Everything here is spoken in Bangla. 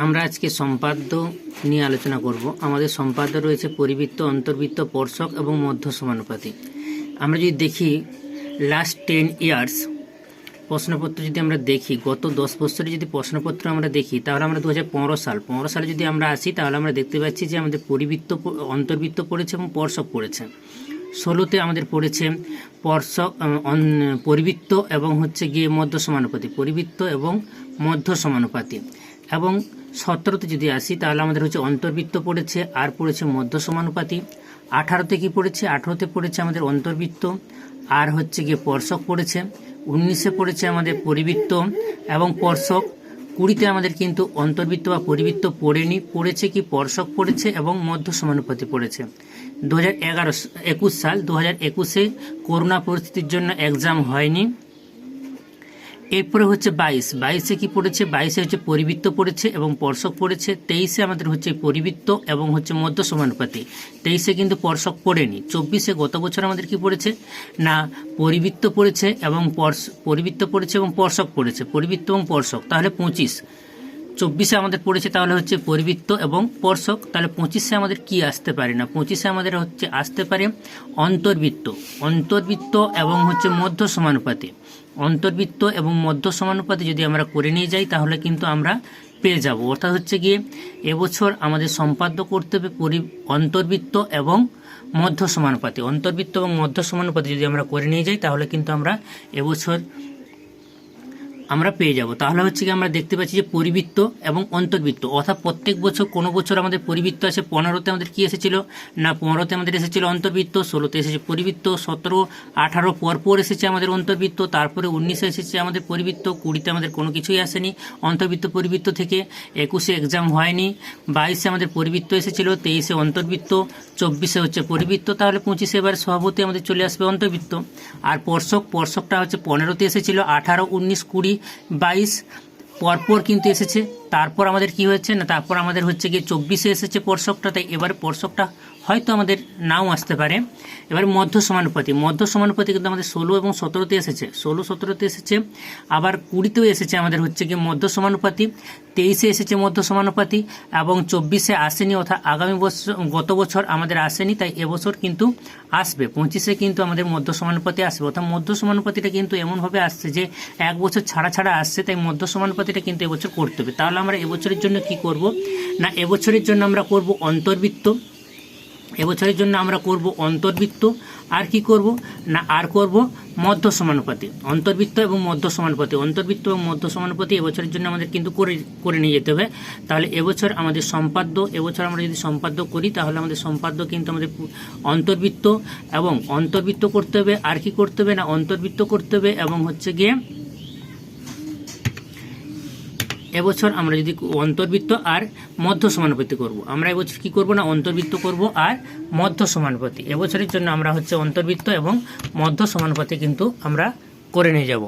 আমরা আজকে সম্পাদ্য নিয়ে আলোচনা করব। আমাদের সম্পাদ্য রয়েছে পরিবৃত্ত, অন্তর্বৃত্ত পর্ষক এবং মধ্য সমানুপাতি আমরা যদি দেখি লাস্ট টেন ইয়ার্স প্রশ্নপত্র যদি আমরা দেখি, গত দশ বছরে যদি প্রশ্নপত্র আমরা দেখি, তাহলে আমরা দু হাজার পনেরো সাল, পনেরো সালে যদি আমরা আসি, তাহলে আমরা দেখতে পাচ্ছি যে আমাদের পরিবৃত্ত অন্তর্বৃত্ত পড়েছে এবং পর্ষক পড়েছে। ষোলোতে আমাদের পড়েছে পর্ষক পরিবৃত্ত এবং হচ্ছে গিয়ে মধ্য সমানুপাতি পরিবৃত্ত এবং মধ্য সমানুপাতি এবং সতেরোতে যদি আসি, তাহলে আমাদের হচ্ছে অন্তর্বৃত্ত পড়েছে, আর পড়েছে মধ্য সমানুপাতি আঠারোতে কি পড়েছে? আঠারোতে পড়েছে আমাদের অন্তর্বৃত্ত, আর হচ্ছে গিয়ে পর্ষক পড়েছে। উনিশে পড়েছে আমাদের পরিবৃত্ত, এবং পর্ষক কুড়িতে আমাদের কিন্তু অন্তর্বৃত্ত বা পরিবৃত্ত পড়েনি। পড়েছে কি? পর্ষক পড়েছে এবং মধ্য সমানুপাতি পড়েছে। দু হাজার এগারো, একুশ সাল, দু হাজার একুশে করোনা পরিস্থিতির জন্য এক্সাম হয়নি। এরপরে হচ্ছে বাইশ। বাইশে কি পড়েছে? বাইশে হচ্ছে পরিবৃত্ত পড়েছে এবং পর্ষক পড়েছে। তেইশে আমাদের হচ্ছে পরিবৃত্ত এবং হচ্ছে মধ্য সমানুপাতি। তেইশে কিন্তু পর্ষক পড়েনি। চব্বিশে গত বছর আমাদের কি পড়েছে? না, পরিবৃত্ত পড়েছে এবং পরিবৃত্ত পড়েছে এবং পর্ষক পড়েছে। পরিবৃত্ত এবং পর্ষক। তাহলে পঁচিশ। চব্বিশে আমাদের পড়েছে তাহলে হচ্ছে পরিবৃত্ত এবং পর্ষক তাহলে পঁচিশে আমাদের কি আসতে পারে না? পঁচিশে আমাদের হচ্ছে আসতে পারে অন্তর্বৃত্ত। অন্তর্বৃত্ত এবং হচ্ছে মধ্য সমানুপাতে। অন্তর্বৃত্ত এবং মধ্য সমানুপাতে যদি আমরা করে নিয়ে যাই, তাহলে কিন্তু আমরা পেয়ে যাব। অর্থাৎ হচ্ছে গিয়ে এবছর আমাদের সম্পাদ্য করতে হবে পরি, অন্তর্বৃত্ত এবং মধ্য সমানুপাতি। অন্তর্বৃত্ত এবং মধ্য সমানুপাতে যদি আমরা করে নিয়ে যাই, তাহলে কিন্তু আমরা এবছর আমরা পেয়ে যাব। তাহলে হচ্ছে কি আমরা দেখতে পাচ্ছি যে পরিবৃত্ত এবং অন্তর্বৃত্ত। অর্থাৎ প্রত্যেক বছর কোনো বছর আমাদের পরিবৃত্ত আছে। পনেরোতে আমাদের কি এসেছিল? না, পনেরোতে আমাদের এসেছিল অন্তর্বৃত্ত, ষোলোতে এসেছে পরিবৃত্ত, সতেরো, আঠারো পরপর এসেছে আমাদের অন্তর্বৃত্ত, তারপরে উনিশে এসেছে আমাদের পরিবৃত্ত, কুড়িতে আমাদের কোনো কিছুই আসেনি। অন্তর্বৃত্ত পরিবৃত্ত থেকে একুশে এক্সাম হয়নি, বাইশে আমাদের পরিবৃত্ত এসেছিল, তেইশে অন্তর্বৃত্ত, চব্বিশে হচ্ছে পরিবৃত্ত। তাহলে পঁচিশে এবার সভাপতি আমাদের চলে আসবে অন্তর্বৃত্ত। আর পর্ষক, পর্ষকটা হচ্ছে পনেরোতে এসেছিল, আঠারো, উনিশ, কুড়ি বাইশ পরপর কিন্তু এসেছে। তারপর আমাদের কি হয়েছে না, তারপর আমাদের হচ্ছে গিয়ে চব্বিশে এসেছে পর্ষকটা, তাই এবারে পর্ষকটা হয়তো আমাদের নাও আসতে পারে। এবার মধ্য সমানুপাতি মধ্য সমানুপাতি কিন্তু আমাদের ষোলো এবং সতেরোতে এসেছে, ষোলো, সতেরোতে এসেছে, আবার কুড়িতেও এসেছে আমাদের হচ্ছে গিয়ে মধ্য সমানুপাতি, তেইশে এসেছে মধ্য সমানুপাতি, এবং চব্বিশে আসেনি, অর্থাৎ আগামী বছর, গত বছর আমাদের আসেনি, তাই এবছর কিন্তু আসবে, পঁচিশে কিন্তু আমাদের মধ্য সমানুপাতি আসবে, অর্থাৎ মধ্য সমানুপাতিটা কিন্তু এমনভাবে আসছে যে এক বছর ছাড়া ছাড়া আসছে, তাই মধ্য সমানুপাতিটা কিন্তু এবছর করতে হবে। তাহলে আমরা এবছরের জন্য কি করব? না, এবছরের জন্য আমরা করব অন্তর্বৃত্ত। এবছরের জন্য আমরা করব অন্তর্বৃত্ত। আর কি করব? না, আর করব মধ্য সমানুপাতি। অন্তর্বৃত্ত এবং মধ্য সমানুপাতি। অন্তর্বৃত্ত এবং মধ্য সমানুপাতি এবছরের জন্য আমাদের কিন্তু করে করে নিয়ে যেতে হবে। তাহলে এবছর আমাদের সম্পাদ্য, এবছর আমরা যদি সম্পাদ্য করি, তাহলে আমাদের সম্পাদ্য কিন্তু আমাদের অন্তর্বৃত্ত এবং অন্তর্বৃত্ত করতে হবে। আর কি করতে হবে? না, অন্তর্বৃত্ত করতে হবে এবং হচ্ছে গিয়ে এবছর আমরা যদি অন্তর্বৃত্ত আর মধ্য সমানুপাতি করব। আমরা এবছর কি করব না? অন্তর্বৃত্ত করব আর মধ্য সমানুপাতি এবছরের জন্য আমরা হচ্ছে অন্তর্বৃত্ত এবং মধ্য সমানুপাতি কিন্তু আমরা করে নিয়ে যাব।